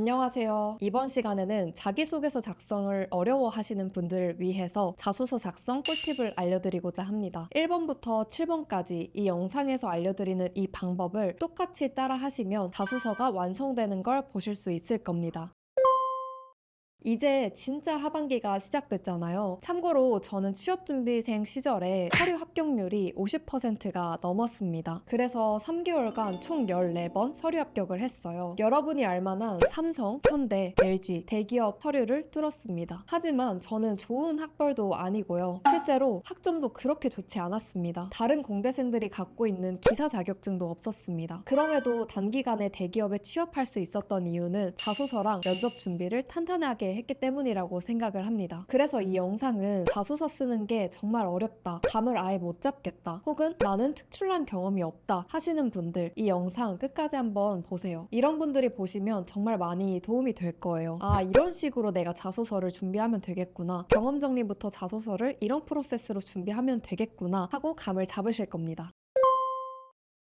안녕하세요. 이번 시간에는 자기소개서 작성을 어려워하시는 분들을 위해서 자소서 작성 꿀팁을 알려드리고자 합니다. 1번부터 7번까지 이 영상에서 알려드리는 이 방법을 똑같이 따라 하시면 자소서가 완성되는 걸 보실 수 있을 겁니다. 이제 진짜 하반기가 시작됐잖아요. 참고로 저는 취업준비생 시절에 서류 합격률이 50%가 넘었습니다. 그래서 3개월간 총 14번 서류 합격을 했어요. 여러분이 알만한 삼성, 현대, LG 대기업 서류를 뚫었습니다. 하지만 저는 좋은 학벌도 아니고요. 실제로 학점도 그렇게 좋지 않았습니다. 다른 공대생들이 갖고 있는 기사 자격증도 없었습니다. 그럼에도 단기간에 대기업에 취업할 수 있었던 이유는 자소서랑 면접 준비를 탄탄하게 했기 때문이라고 생각을 합니다. 그래서 이 영상은 자소서 쓰는 게 정말 어렵다. 감을 아예 못 잡겠다. 혹은 나는 특출난 경험이 없다 하시는 분들 이 영상 끝까지 한번 보세요. 이런 분들이 보시면 정말 많이 도움이 될 거예요. 아, 이런 식으로 내가 자소서를 준비하면 되겠구나. 경험 정리부터 자소서를 이런 프로세스로 준비하면 되겠구나 하고 감을 잡으실 겁니다.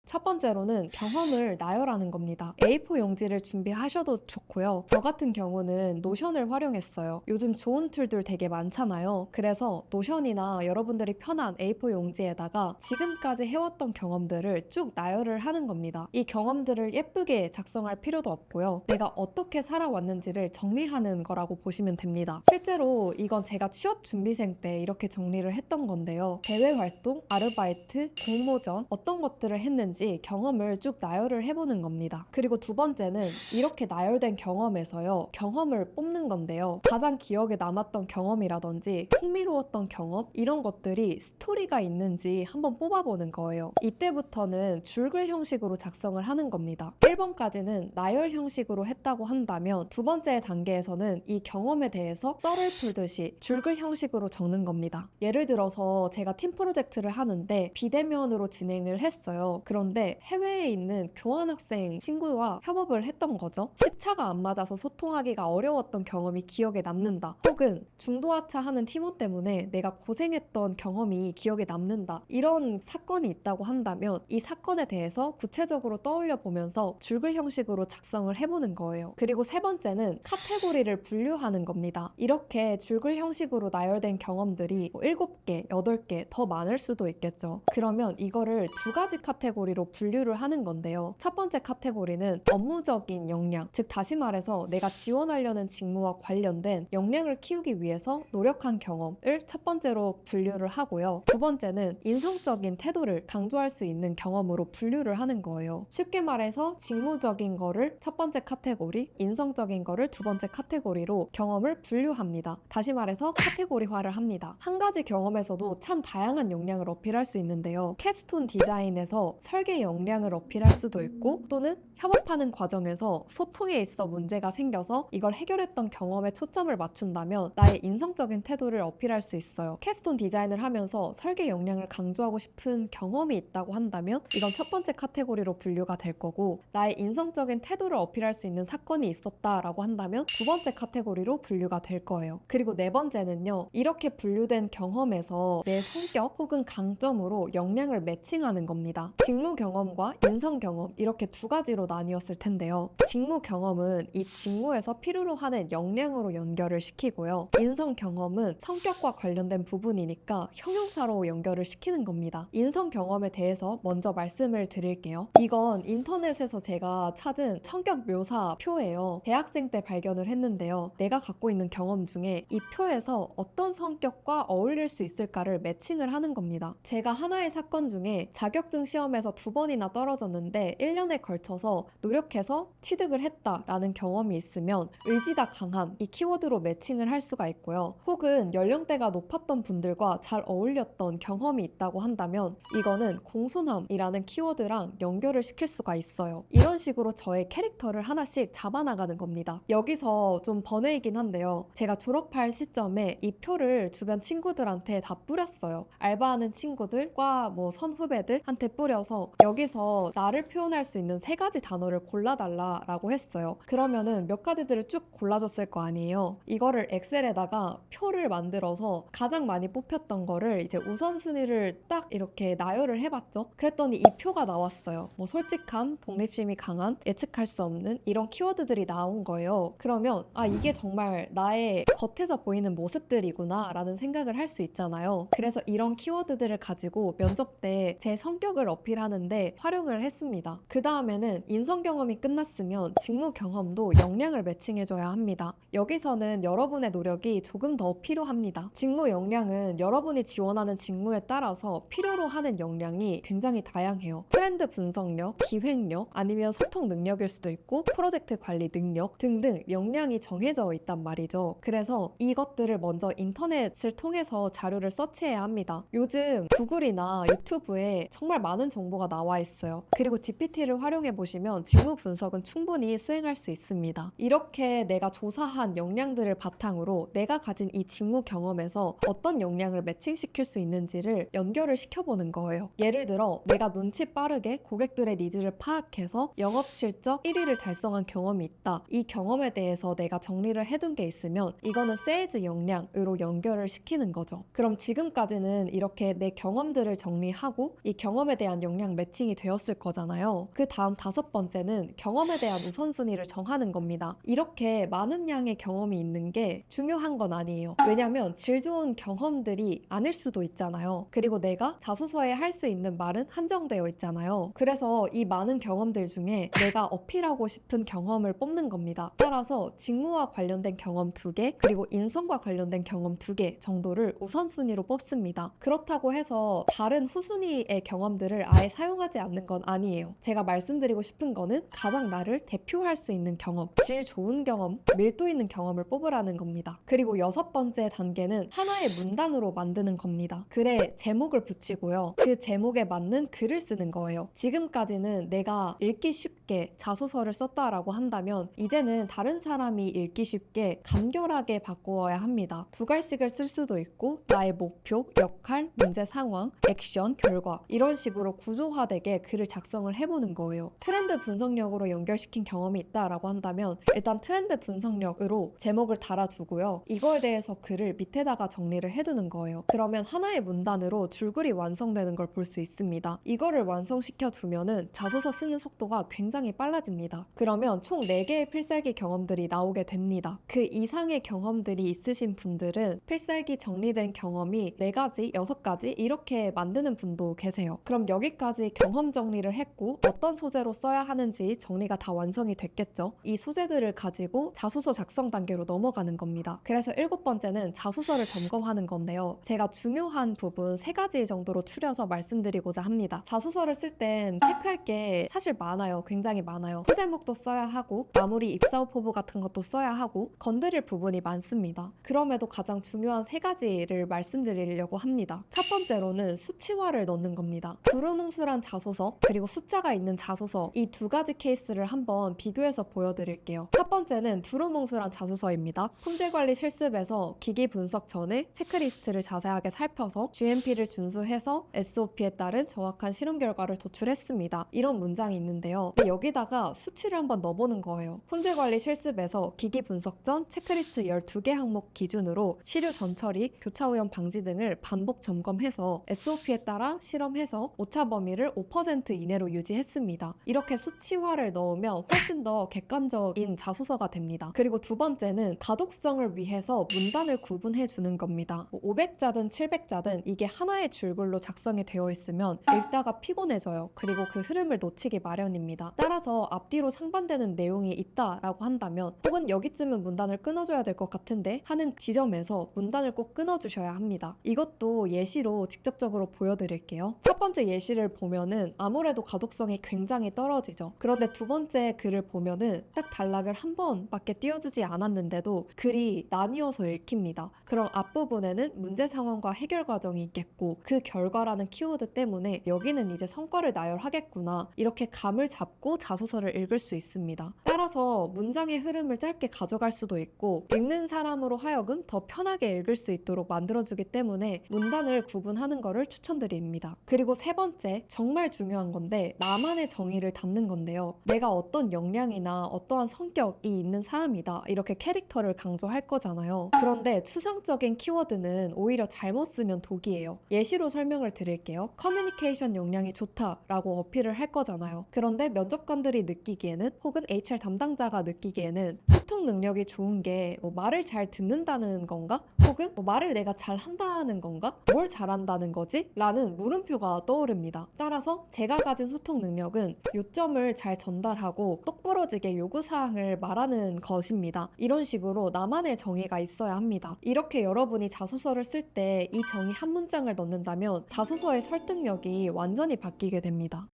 첫 번째로는 경험을 나열하는 겁니다. A4 용지를 준비하셔도 좋고요. 저 같은 경우는 노션을 활용했어요. 요즘 좋은 툴들 되게 많잖아요. 그래서 노션이나 여러분들이 편한 A4 용지에다가 지금까지 해왔던 경험들을 쭉 나열을 하는 겁니다. 이 경험들을 예쁘게 작성할 필요도 없고요. 내가 어떻게 살아왔는지를 정리하는 거라고 보시면 됩니다. 실제로 이건 제가 취업 준비생 때 이렇게 정리를 했던 건데요. 대외 활동, 아르바이트, 공모전 어떤 것들을 했는지 경험을 쭉 나열을 해보는 겁니다. 그리고 두 번째는 이렇게 나열된 경험에서요. 경험을 뽑는 건데요. 가장 기억에 남았던 경험이라든지 흥미로웠던 경험 이런 것들이 스토리가 있는지 한번 뽑아보는 거예요. 이때부터는 줄글 형식으로 작성을 하는 겁니다. 1번까지는 나열 형식으로 했다고 한다면 두 번째 단계에서는 이 경험에 대해서 썰을 풀듯이 줄글 형식으로 적는 겁니다. 예를 들어서 제가 팀 프로젝트를 하는데 비대면으로 진행을 했어요. 그런 데 해외에 있는 교환학생 친구와 협업을 했던 거죠. 시차가 안 맞아서 소통하기가 어려웠던 경험이 기억에 남는다. 혹은 중도하차 하는 팀원 때문에 내가 고생했던 경험이 기억에 남는다. 이런 사건이 있다고 한다면 이 사건에 대해서 구체적으로 떠올려 보면서 줄글 형식으로 작성을 해보는 거예요. 그리고 세 번째는 카테고리를 분류하는 겁니다. 이렇게 줄글 형식으로 나열된 경험들이 뭐 7개, 8개 더 많을 수도 있겠죠. 그러면 이거를 두 가지 카테고리로 분류를 하는 건데요. 첫 번째 카테고리는 업무적인 역량, 즉 다시 말해서 내가 지원하려는 직무와 관련된 역량을 키우기 위해서 노력한 경험을 첫 번째로 분류를 하고요. 두 번째는 인성적인 태도를 강조할 수 있는 경험으로 분류를 하는 거예요. 쉽게 말해서 직무적인 거를 첫 번째 카테고리, 인성적인 거를 두 번째 카테고리로 경험을 분류합니다. 다시 말해서 카테고리화를 합니다. 한 가지 경험에서도 참 다양한 역량을 어필할 수 있는데요. 캡스톤 디자인에서 설계 역량을 어필할 수도 있고 또는 협업하는 과정에서 소통에 있어 문제가 생겨서 이걸 해결했던 경험에 초점을 맞춘다면 나의 인성적인 태도를 어필할 수 있어요. 캡스톤 디자인을 하면서 설계 역량을 강조하고 싶은 경험이 있다고 한다면 이건 첫 번째 카테고리로 분류가 될 거고 나의 인성적인 태도를 어필할 수 있는 사건이 있었다라고 한다면 두 번째 카테고리로 분류가 될 거예요. 그리고 네 번째는요. 이렇게 분류된 경험에서 내 성격 혹은 강점으로 역량을 매칭하는 겁니다. 직무 경험과 인성 경험 이렇게 두 가지로 나뉘었을 텐데요. 직무 경험은 이 직무에서 필요로 하는 역량으로 연결을 시키고요. 인성 경험은 성격과 관련된 부분이니까 형용사로 연결을 시키는 겁니다. 인성 경험에 대해서 먼저 말씀을 드릴게요. 이건 인터넷에서 제가 찾은 성격 묘사 표예요. 대학생 때 발견을 했는데요. 내가 갖고 있는 경험 중에 이 표에서 어떤 성격과 어울릴 수 있을까를 매칭을 하는 겁니다. 제가 하나의 사건 중에 자격증 시험에서 두 번이나 떨어졌는데 1년에 걸쳐서 노력해서 취득을 했다라는 경험이 있으면 의지가 강한 이 키워드로 매칭을 할 수가 있고요. 혹은 연령대가 높았던 분들과 잘 어울렸던 경험이 있다고 한다면 이거는 공손함이라는 키워드랑 연결을 시킬 수가 있어요. 이런 식으로 저의 캐릭터를 하나씩 잡아나가는 겁니다. 여기서 좀 번외이긴 한데요. 제가 졸업할 시점에 이 표를 주변 친구들한테 다 뿌렸어요. 알바하는 친구들과 뭐 선후배들한테 뿌려서. 여기서 나를 표현할 수 있는 세 가지 단어를 골라달라라고 했어요. 그러면은 몇 가지들을 쭉 골라줬을 거 아니에요. 이거를 엑셀에다가 표를 만들어서 가장 많이 뽑혔던 거를 이제 우선순위를 딱 이렇게 나열을 해봤죠. 그랬더니 이 표가 나왔어요. 뭐 솔직함, 독립심이 강한, 예측할 수 없는 이런 키워드들이 나온 거예요. 그러면 아 이게 정말 나의 겉에서 보이는 모습들이구나라는 생각을 할 수 있잖아요. 그래서 이런 키워드들을 가지고 면접 때 제 성격을 어필하는 데 활용을 했습니다. 그 다음에는 인성 경험이 끝났으면 직무 경험도 역량을 매칭해줘야 합니다. 여기서는 여러분의 노력이 조금 더 필요합니다. 직무 역량은 여러분이 지원하는 직무에 따라서 필요로 하는 역량이 굉장히 다양해요. 트렌드 분석력, 기획력, 아니면 소통 능력일 수도 있고 프로젝트 관리 능력 등등 역량이 정해져 있단 말이죠. 그래서 이것들을 먼저 인터넷을 통해서 자료를 서치해야 합니다. 요즘 구글이나 유튜브에 정말 많은 정보 가 나와 있어요. 그리고 GPT를 활용해 보시면 직무 분석은 충분히 수행할 수 있습니다. 이렇게 내가 조사한 역량들을 바탕으로 내가 가진 이 직무 경험에서 어떤 역량을 매칭시킬 수 있는지를 연결을 시켜보는 거예요. 예를 들어 내가 눈치 빠르게 고객들의 니즈를 파악해서 영업 실적 1위를 달성한 경험이 있다. 이 경험에 대해서 내가 정리를 해둔 게 있으면 이거는 세일즈 역량으로 연결을 시키는 거죠. 그럼 지금까지는 이렇게 내 경험들을 정리하고 이 경험에 대한 역량 매칭이 되었을 거잖아요. 그 다음 다섯 번째는 경험에 대한 우선순위를 정하는 겁니다. 이렇게 많은 양의 경험이 있는 게 중요한 건 아니에요. 왜냐면 질 좋은 경험들이 아닐 수도 있잖아요. 그리고 내가 자소서에 할 수 있는 말은 한정되어 있잖아요. 그래서 이 많은 경험들 중에 내가 어필하고 싶은 경험을 뽑는 겁니다. 따라서 직무와 관련된 경험 두 개, 그리고 인성과 관련된 경험 두개 정도를 우선순위로 뽑습니다. 그렇다고 해서 다른 후순위의 경험들을 아예 사용 하지 않는 건 아니에요. 제가 말씀드리고 싶은 거는 가장 나를 대표할 수 있는 경험, 질 좋은 경험, 밀도 있는 경험을 뽑으라는 겁니다. 그리고 여섯 번째 단계는 하나의 문단으로 만드는 겁니다. 글에 제목을 붙이고요. 그 제목에 맞는 글을 쓰는 거예요. 지금까지는 내가 읽기 쉽게 자소서를 썼다라고 한다면 이제는 다른 사람이 읽기 쉽게 간결하게 바꾸어야 합니다. 두 갈씩을 쓸 수도 있고 나의 목표, 역할, 문제 상황, 액션, 결과 이런 식으로 구조 화되게 글을 작성을 해보는 거예요. 트렌드 분석력으로 연결시킨 경험이 있다라고 한다면 일단 트렌드 분석력으로 제목을 달아두고요. 이거에 대해서 글을 밑에다가 정리를 해두는 거예요. 그러면 하나의 문단으로 줄글이 완성되는 걸 볼 수 있습니다. 이거를 완성시켜 두면은 자소서 쓰는 속도가 굉장히 빨라집니다. 그러면 총 4개의 필살기 경험들이 나오게 됩니다. 그 이상의 경험들이 있으신 분들은 필살기 정리된 경험이 4가지, 6가지 이렇게 만드는 분도 계세요. 그럼 여기까지 경험 정리를 했고 어떤 소재로 써야 하는지 정리가 다 완성이 됐겠죠. 이 소재들을 가지고 자소서 작성 단계로 넘어가는 겁니다. 그래서 일곱 번째는 자소서를 점검하는 건데요. 제가 중요한 부분 세 가지 정도로 추려서 말씀드리고자 합니다. 자소서를 쓸 땐 체크할 게 사실 많아요. 굉장히 많아요. 소제목도 써야 하고 마무리 입사후 포부 같은 것도 써야 하고 건드릴 부분이 많습니다. 그럼에도 가장 중요한 세 가지를 말씀드리려고 합니다. 첫 번째로는 수치화를 넣는 겁니다. 두루뭉술한 자소서 그리고 숫자가 있는 자소서 이 두 가지 케이스를 한번 비교해서 보여드릴게요. 첫 번째는 두루뭉술한 자소서입니다. 품질관리 실습에서 기기 분석 전에 체크리스트를 자세하게 살펴서 GMP를 준수해서 SOP에 따른 정확한 실험 결과를 도출했습니다. 이런 문장이 있는데요. 여기다가 수치를 한번 넣어보는 거예요. 품질관리 실습에서 기기 분석 전 체크리스트 12개 항목 기준으로 시료 전처리, 교차 오염 방지 등을 반복 점검해서 SOP에 따라 실험해서 오차 범위를 5% 이내로 유지했습니다. 이렇게 수치화를 넣으면 훨씬 더 객관적인 자소서가 됩니다. 그리고 두 번째는 가독성을 위해서 문단을 구분해 주는 겁니다. 500자든 700자든 이게 하나의 줄글로 작성이 되어 있으면 읽다가 피곤해져요. 그리고 그 흐름을 놓치기 마련입니다. 따라서 앞뒤로 상반되는 내용이 있다라고 한다면 혹은 여기쯤은 문단을 끊어줘야 될 것 같은데 하는 지점에서 문단을 꼭 끊어주셔야 합니다. 이것도 예시로 직접적으로 보여드릴게요. 첫 번째 예시를 보면 은 아무래도 가독성이 굉장히 떨어지죠. 그런데 두 번째 글을 보면은 딱 단락을 한 번밖에 띄워주지 않았는데도 글이 나뉘어서 읽힙니다. 그럼 앞부분에는 문제 상황과 해결 과정이 있겠고 그 결과라는 키워드 때문에 여기는 이제 성과를 나열하겠구나 이렇게 감을 잡고 자소서를 읽을 수 있습니다. 따라서 문장의 흐름을 짧게 가져갈 수도 있고 읽는 사람으로 하여금 더 편하게 읽을 수 있도록 만들어주기 때문에 문단을 구분하는 것을 추천드립니다. 그리고 세 번째 정말 중요한 건데 나만의 정의를 담는 건데요. 내가 어떤 역량이나 어떠한 성격이 있는 사람이다 이렇게 캐릭터를 강조할 거잖아요. 그런데 추상적인 키워드는 오히려 잘못 쓰면 독이에요. 예시로 설명을 드릴게요. 커뮤니케이션 역량이 좋다라고 어필을 할 거잖아요. 그런데 면접관들이 느끼기에는 혹은 HR 담당자가 느끼기에는 소통 능력이 좋은 게 뭐 말을 잘 듣는다는 건가? 혹은 뭐 말을 내가 잘 한다는 건가? 뭘 잘한다는 거지? 라는 물음표가 떠오릅니다. 따라서 제가 가진 소통 능력은 요점을 잘 전달하고 똑부러지게 요구사항을 말하는 것입니다. 이런 식으로 나만의 정의가 있어야 합니다. 이렇게 여러분이 자소서를 쓸 때 이 정의 한 문장을 넣는다면 자소서의 설득력이 완전히 바뀌게 됩니다.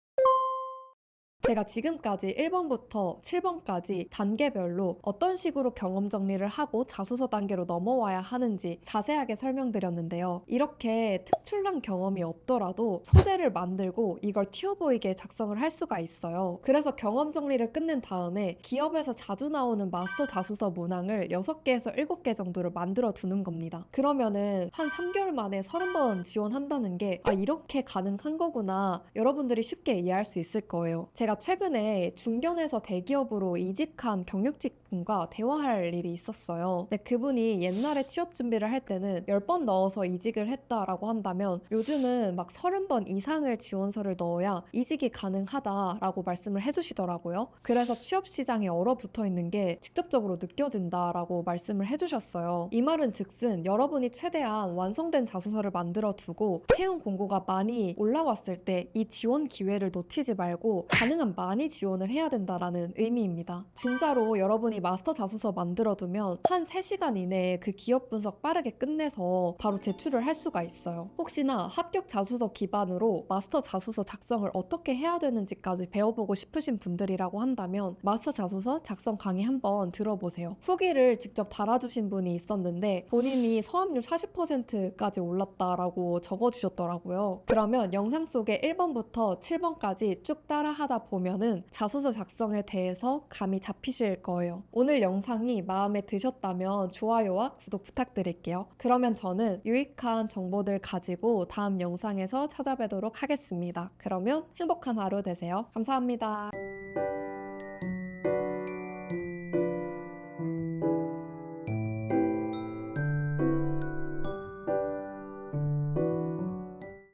제가 지금까지 1번부터 7번까지 단계별로 어떤 식으로 경험 정리를 하고 자소서 단계로 넘어와야 하는지 자세하게 설명드렸는데요. 이렇게 특출난 경험이 없더라도 소재를 만들고 이걸 튀어 보이게 작성을 할 수가 있어요. 그래서 경험 정리를 끝낸 다음에 기업에서 자주 나오는 마스터 자소서 문항을 6개에서 7개 정도를 만들어 두는 겁니다. 그러면은 한 3개월 만에 30번 지원한다는 게 아, 이렇게 가능한 거구나. 여러분들이 쉽게 이해할 수 있을 거예요. 제가 최근에 중견에서 대기업으로 이직한 경력직 분과 대화할 일이 있었어요. 근데 그분이 옛날에 취업 준비를 할 때는 10번 넣어서 이직을 했다라고 한다면 요즘은 막 30번 이상을 지원서를 넣어야 이직이 가능하다라고 말씀을 해주시더라고요. 그래서 취업 시장에 얼어붙어 있는 게 직접적으로 느껴진다라고 말씀을 해주셨어요. 이 말은 즉슨 여러분이 최대한 완성된 자소서를 만들어 두고 채용 공고가 많이 올라왔을 때 이 지원 기회를 놓치지 말고 가능 한 많이 지원을 해야 된다라는 의미입니다. 진짜로 여러분이 마스터 자소서 만들어 두면 한 3시간 이내에 그 기업 분석 빠르게 끝내서 바로 제출을 할 수가 있어요. 혹시나 합격 자소서 기반으로 마스터 자소서 작성을 어떻게 해야 되는지까지 배워보고 싶으신 분들이라고 한다면 마스터 자소서 작성 강의 한번 들어보세요. 후기를 직접 달아주신 분이 있었는데 본인이 서합률 40%까지 올랐다라고 적어주셨더라고요. 그러면 영상 속에 1번부터 7번까지 쭉 따라 하다 보면은 자소서 작성에 대해서 감이 잡히실 거예요. 오늘 영상이 마음에 드셨다면 좋아요와 구독 부탁드릴게요. 그러면 저는 유익한 정보들 가지고 다음 영상에서 찾아뵈도록 하겠습니다. 그러면 행복한 하루 되세요. 감사합니다.